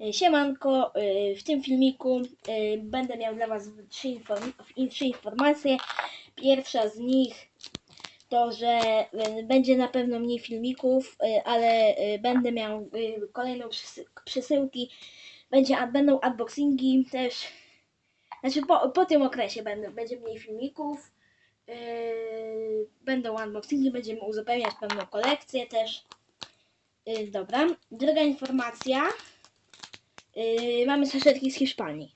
Y, Siemanko, y, w tym filmiku y, będę miał dla Was trzy, inform trzy informacje. Pierwsza z nich to, że będzie na pewno mniej filmików, ale będę miał kolejną przesyłki. Będzie, będą unboxingi też. Znaczy po, po tym okresie będzie mniej filmików. Będą unboxingi, będziemy uzupełniać pewną kolekcję też. Dobra. Druga informacja. Yy, mamy saszetki z Hiszpanii.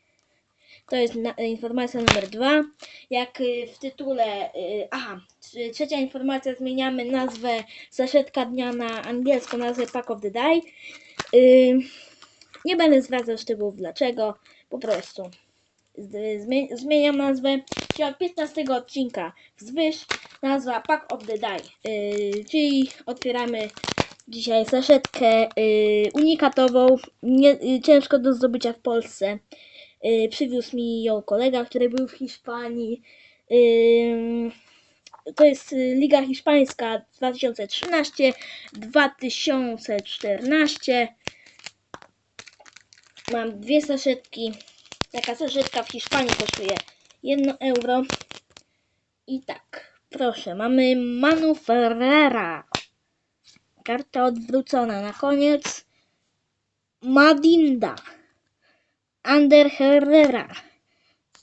To jest na, informacja numer dwa. Jak yy, w tytule. Yy, aha, tr- trzecia informacja. Zmieniamy nazwę saszetka dnia na angielską nazwę Pack of the Day. Yy, nie będę zwracał szczegółów dlaczego. Po prostu. Zmieniam nazwę. Czyli od 15 odcinka wzwyż nazwa Pack of the Day. Yy, czyli otwieramy dzisiaj saszetkę yy, unikatową, nie, yy, ciężko do zdobycia w Polsce. Yy, przywiózł mi ją kolega, który był w Hiszpanii. Yy, to jest Liga Hiszpańska 2013-2014. Mam dwie saszetki. Taka saszetka w Hiszpanii kosztuje 1 euro. I tak, proszę, mamy Manu Ferrera. Karta odwrócona. Na koniec Madinda, Ander Herrera,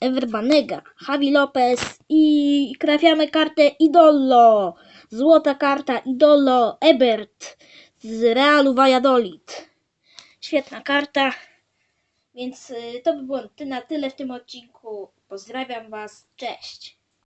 Ever Banega, Javi Lopez i trafiamy kartę Idolo. Złota karta Idolo Ebert z Realu Valladolid. Świetna karta. Więc y, to by było na tyle w tym odcinku. Pozdrawiam Was. Cześć.